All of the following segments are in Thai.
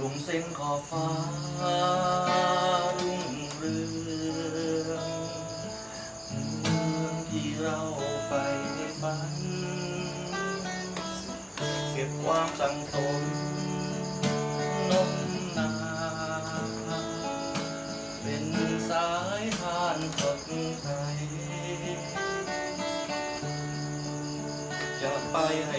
รุงเส้นขอบฟ้ารุ่งเรืองเมืองที่เราไปในฝัน เก็บความสังสมนมนานเป็นสายทานสดใสจะไปให้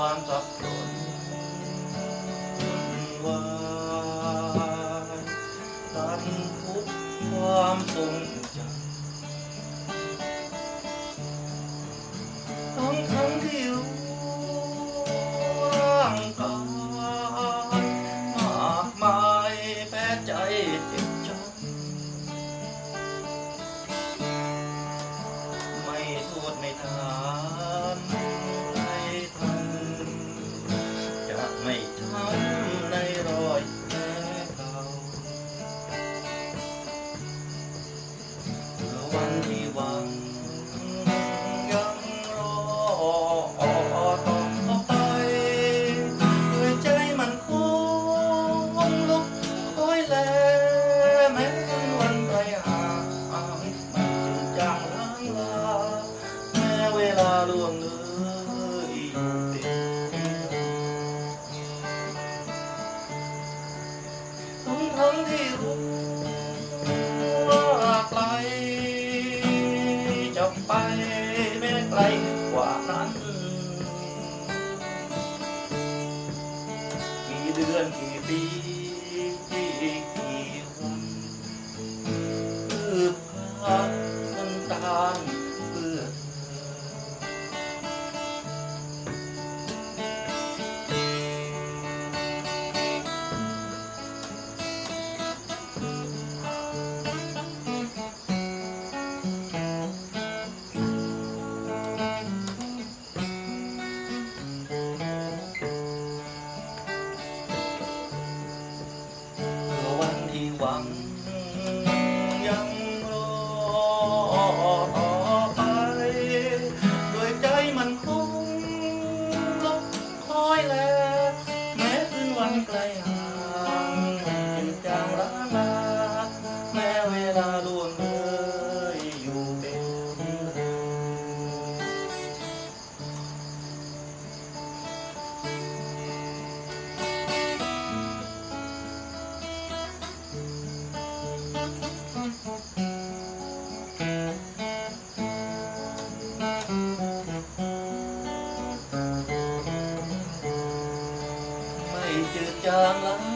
ความสับสนวุ่นวาตันทุกความทรงจำทั้งทั้งที่รู้ร่างกายมากมายแพ้ใจ one あ。trơn lắm